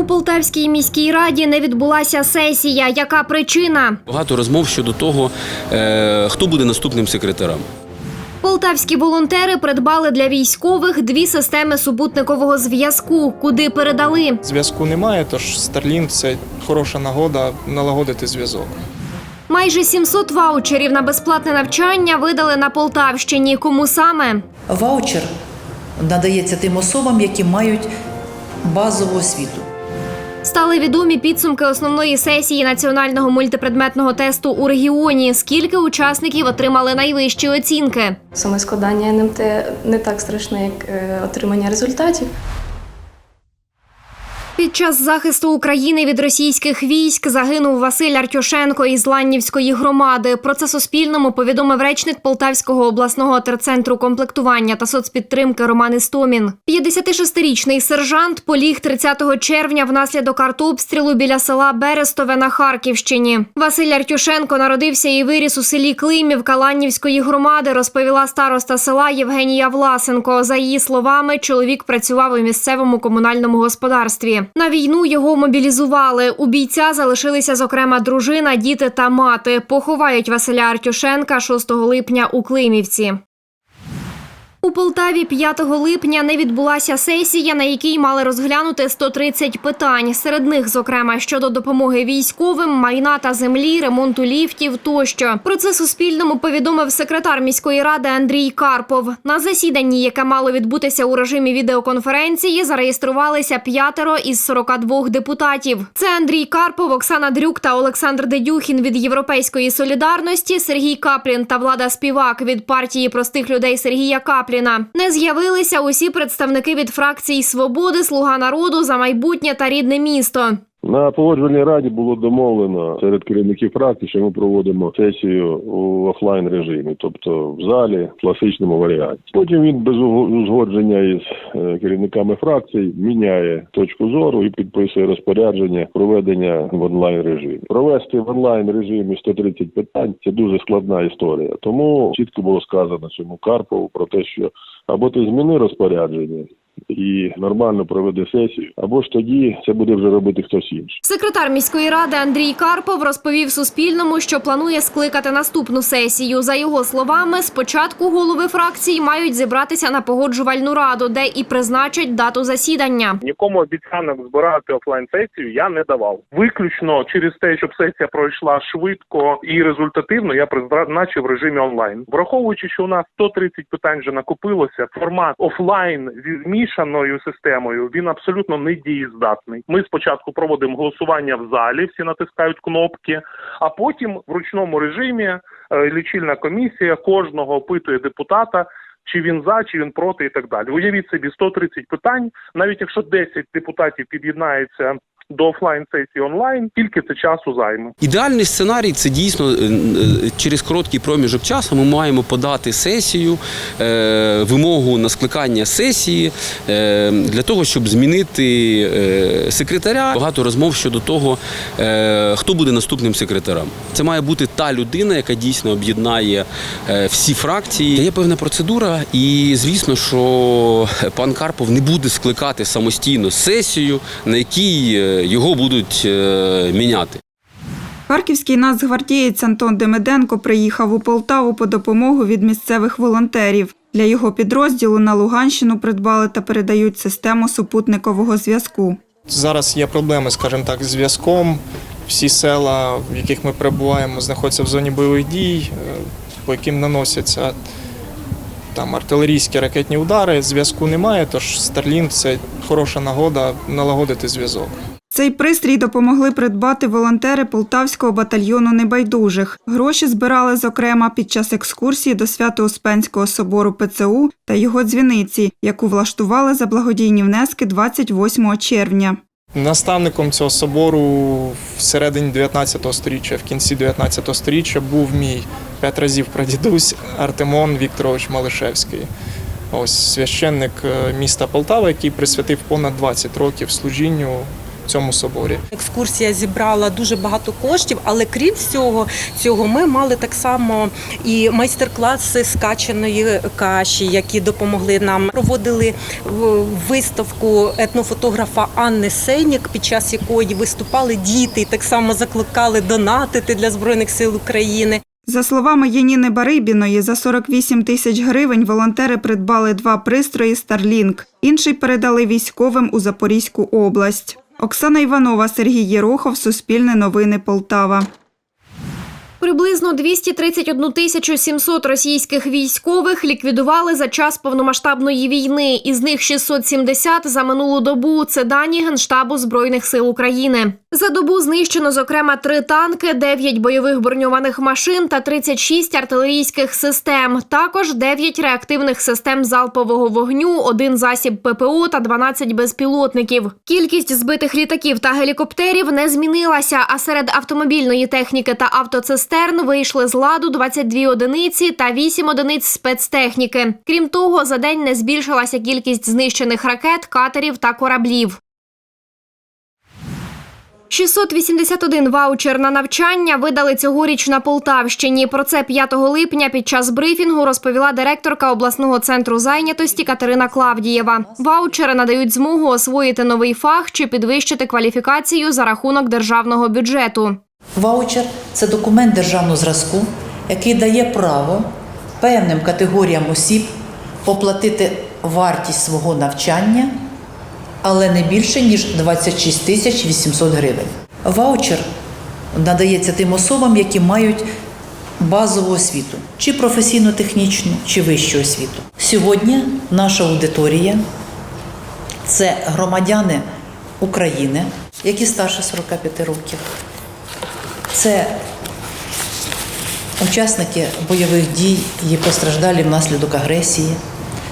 У Полтавській міській раді не відбулася сесія. Яка причина? Багато розмов щодо того, е, хто буде наступним секретарем. Полтавські волонтери придбали для військових дві системи супутникового зв'язку. Куди передали? Зв'язку немає, тож Starlink – це хороша нагода налагодити зв'язок. Майже 700 ваучерів на безплатне навчання видали на Полтавщині. Кому саме? Ваучер надається тим особам, які мають базову освіту. Стали відомі підсумки основної сесії національного мультипредметного тесту у регіоні. Скільки учасників отримали найвищі оцінки? Саме складання НМТ не так страшне, як е, отримання результатів. Під час захисту України від російських військ загинув Василь Артюшенко із Ланнівської громади. Про це Суспільному повідомив речник Полтавського обласного терцентру комплектування та соцпідтримки Роман Істомін. 56-річний сержант поліг 30 червня внаслідок артобстрілу біля села Берестове на Харківщині. Василь Артюшенко народився і виріс у селі Климівка Ланнівської громади, розповіла староста села Євгенія Власенко. За її словами, чоловік працював у місцевому комунальному господарстві. На війну його мобілізували. У бійця залишилися зокрема дружина, діти та мати. Поховають Василя Артюшенка 6 липня у Климівці. У Полтаві 5 липня не відбулася сесія, на якій мали розглянути 130 питань. Серед них, зокрема, щодо допомоги військовим, майна та землі, ремонту ліфтів тощо. Про це Суспільному повідомив секретар міської ради Андрій Карпов. На засіданні, яке мало відбутися у режимі відеоконференції, зареєструвалися п'ятеро із 42 депутатів. Це Андрій Карпов, Оксана Дрюк та Олександр Дедюхін від Європейської солідарності, Сергій Каплін та Влада Співак від партії простих людей Сергія Капліна. Не з'явилися усі представники від фракцій Свободи, Слуга народу за майбутнє та рідне місто. На погоджувальній раді було домовлено серед керівників фракцій, що ми проводимо сесію у офлайн режимі, тобто в залі в класичному варіанті. Потім він без узгодження із е, керівниками фракцій міняє точку зору і підписує розпорядження проведення в онлайн режимі. Провести в онлайн режимі 130 питань це дуже складна історія. Тому чітко було сказано цьому Карпову про те, що або ти зміни розпорядження. І нормально проведе сесію, або ж тоді це буде вже робити хтось інший. Секретар міської ради Андрій Карпов розповів Суспільному, що планує скликати наступну сесію. За його словами, спочатку голови фракцій мають зібратися на погоджувальну раду, де і призначать дату засідання. Нікому обіцянок збирати офлайн сесію я не давав. Виключно через те, щоб сесія пройшла швидко і результативно, я призначив в режимі онлайн. Враховуючи, що у нас 130 питань вже накопилося, формат офлайн зі змішаною системою він абсолютно не дієздатний. Ми спочатку проводимо голосування в залі, всі натискають кнопки, а потім в ручному режимі е, лічильна комісія кожного опитує депутата. Чи він за, чи він проти, і так далі. Уявіть собі 130 питань. Навіть якщо 10 депутатів під'єднаються до офлайн сесії онлайн, тільки це часу займе. Ідеальний сценарій це дійсно е, е, через короткий проміжок часу ми маємо подати сесію, е, вимогу на скликання сесії для того, щоб змінити секретаря. Багато розмов щодо того, хто буде наступним секретарем. Це має бути та людина, яка дійсно об'єднає всі фракції. Є певна процедура, і звісно, що пан Карпов не буде скликати самостійно сесію, на якій його будуть е, міняти. Харківський нацгвардієць Антон Демиденко приїхав у Полтаву по допомогу від місцевих волонтерів. Для його підрозділу на Луганщину придбали та передають систему супутникового зв'язку. Зараз є проблеми, скажімо так, з зв'язком. Всі села, в яких ми перебуваємо, знаходяться в зоні бойових дій, е, по яким наносяться там артилерійські ракетні удари. Зв'язку немає, тож Starlink – це хороша нагода налагодити зв'язок. Цей пристрій допомогли придбати волонтери Полтавського батальйону небайдужих. Гроші збирали, зокрема, під час екскурсії до Свято-Успенського собору ПЦУ та його дзвіниці, яку влаштували за благодійні внески 28 червня. Наставником цього собору в середині 19 століття, в кінці 19 століття був мій п'ять разів прадідусь Артемон Вікторович Малишевський. Ось священник е, міста Полтава, який присвятив понад 20 років служінню цьому соборі. Екскурсія зібрала дуже багато коштів, але крім всього цього, ми мали так само і майстер-класи з качаної каші, які допомогли нам. Проводили виставку етнофотографа Анни Сенік, під час якої виступали діти і так само закликали донатити для збройних сил України. За словами Яніни Барибіної, за 48 тисяч гривень волонтери придбали два пристрої Starlink. Інший передали військовим у Запорізьку область. Оксана Іванова, Сергій Єрохов, Суспільне новини Полтава. Приблизно 231 тисячу 700 російських військових ліквідували за час повномасштабної війни. Із них 670 за минулу добу. Це дані Генштабу Збройних сил України. За добу знищено, зокрема, три танки, 9 бойових броньованих машин та 36 артилерійських систем. Також 9 реактивних систем залпового вогню, один засіб ППО та 12 безпілотників. Кількість збитих літаків та гелікоптерів не змінилася. А серед автомобільної техніки та автоцистерн вийшли з ладу 22 одиниці та 8 одиниць спецтехніки. Крім того, за день не збільшилася кількість знищених ракет, катерів та кораблів. 681 ваучер на навчання видали цьогоріч на Полтавщині. Про це 5 липня під час брифінгу розповіла директорка обласного центру зайнятості Катерина Клавдієва. Ваучери надають змогу освоїти новий фах чи підвищити кваліфікацію за рахунок державного бюджету. Ваучер це документ державного зразку, який дає право певним категоріям осіб оплатити вартість свого навчання, але не більше ніж 26 тисяч 800 гривень. Ваучер надається тим особам, які мають базову освіту, чи професійно-технічну, чи вищу освіту. Сьогодні наша аудиторія це громадяни України, які старше 45 років. Це учасники бойових дій і постраждалі внаслідок агресії.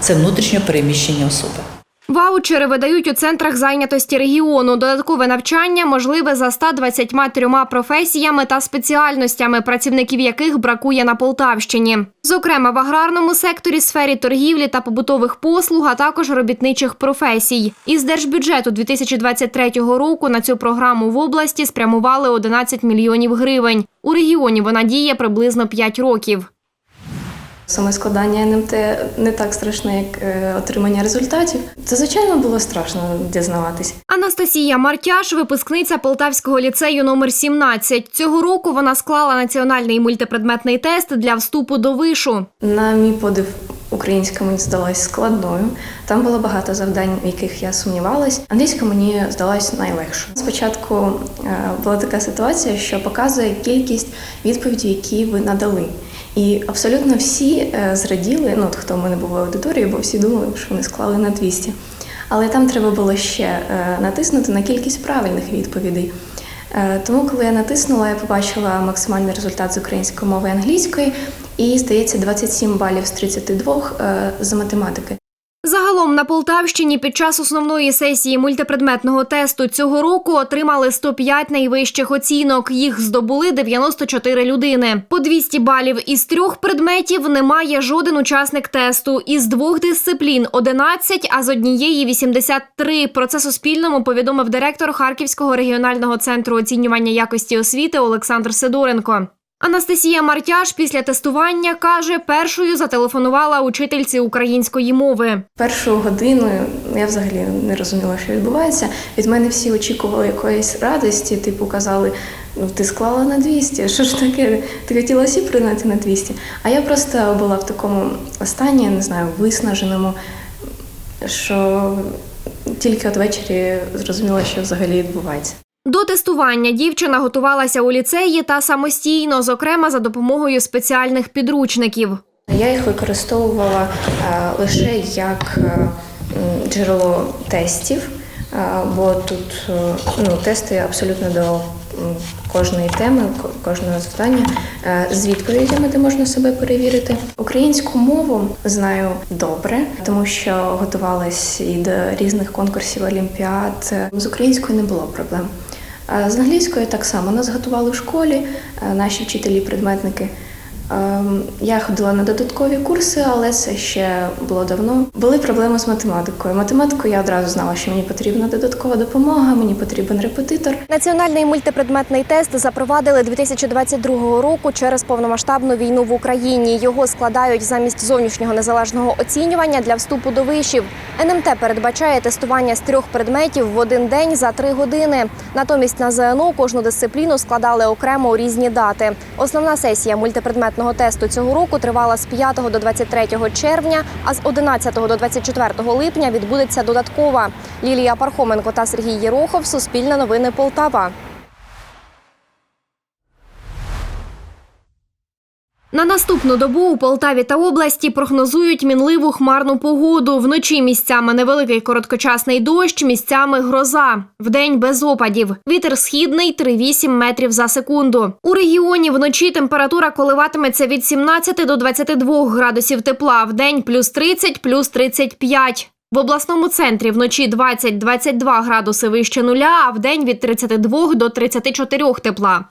Це внутрішньо переміщені особи. Ваучери видають у центрах зайнятості регіону. Додаткове навчання можливе за 123 професіями та спеціальностями, працівників яких бракує на Полтавщині. Зокрема, в аграрному секторі, сфері торгівлі та побутових послуг, а також робітничих професій. Із держбюджету 2023 року на цю програму в області спрямували 11 мільйонів гривень. У регіоні вона діє приблизно 5 років. Саме складання НМТ не так страшне, як е, отримання результатів. Це звичайно було страшно дізнаватись. Анастасія Мартяш, випускниця Полтавського ліцею номер 17. Цього року вона склала національний мультипредметний тест для вступу до вишу. На мій подив, українська мені здалась складною. Там було багато завдань, в яких я сумнівалась. Англійська мені здалась найлегшою. Спочатку е, була така ситуація, що показує кількість відповідей, які ви надали. І абсолютно всі е, зраділи, ну от хто в мене був в аудиторії, бо всі думали, що вони склали на 200. Але там треба було ще е, натиснути на кількість правильних відповідей. Е, Тому, коли я натиснула, я побачила максимальний результат з української мови і англійської, і здається 27 балів з 32 е, з математики. Загалом на Полтавщині під час основної сесії мультипредметного тесту цього року отримали 105 найвищих оцінок. Їх здобули 94 людини. По 200 балів із трьох предметів немає жоден учасник тесту. Із двох дисциплін 11, а з однієї 83. Про це Суспільному повідомив директор Харківського регіонального центру оцінювання якості освіти Олександр Сидоренко. Анастасія Мартяш після тестування каже, першою зателефонувала учительці української мови. Першу годину я взагалі не розуміла, що відбувається. Від мене всі очікували якоїсь радості, типу казали, ну ти склала на 200, що ж таке? Ти хотіла всі прийняти на 200. А я просто була в такому стані, не знаю, виснаженому, що тільки от ввечері зрозуміла, що взагалі відбувається. До тестування дівчина готувалася у ліцеї та самостійно, зокрема за допомогою спеціальних підручників. Я їх використовувала е, лише як е, джерело тестів, е, бо тут ну, тести абсолютно до кожної теми, кожного завдання з відповідями, де можна себе перевірити. Українську мову знаю добре, тому що готувалась і до різних конкурсів олімпіад. З українською не було проблем. Е, З англійською так само нас готували в школі, е, наші вчителі-предметники. Ем, Я ходила на додаткові курси, але це ще було давно. Були проблеми з математикою. Математику я одразу знала, що мені потрібна додаткова допомога, мені потрібен репетитор. Національний мультипредметний тест запровадили 2022 року через повномасштабну війну в Україні. Його складають замість зовнішнього незалежного оцінювання для вступу до вишів. НМТ передбачає тестування з трьох предметів в один день за три години. Натомість на ЗНО кожну дисципліну складали окремо у різні дати. Основна сесія мультипредметного тесту цього року тривала з 5 до 23 червня, а з 11 до 24 липня відбудеться додаткова. Лілія Пархоменко та Сергій Єрохов. Суспільне новини Полтава. На наступну добу у Полтаві та області прогнозують мінливу хмарну погоду. Вночі місцями невеликий короткочасний дощ, місцями гроза. Вдень без опадів. Вітер східний 3,8 метрів за секунду. У регіоні вночі температура коливатиметься від 17 до 22 градусів тепла. Вдень плюс 30, плюс 35. В обласному центрі вночі 20-22 градуси вище нуля, а вдень від 32 до 34 тепла.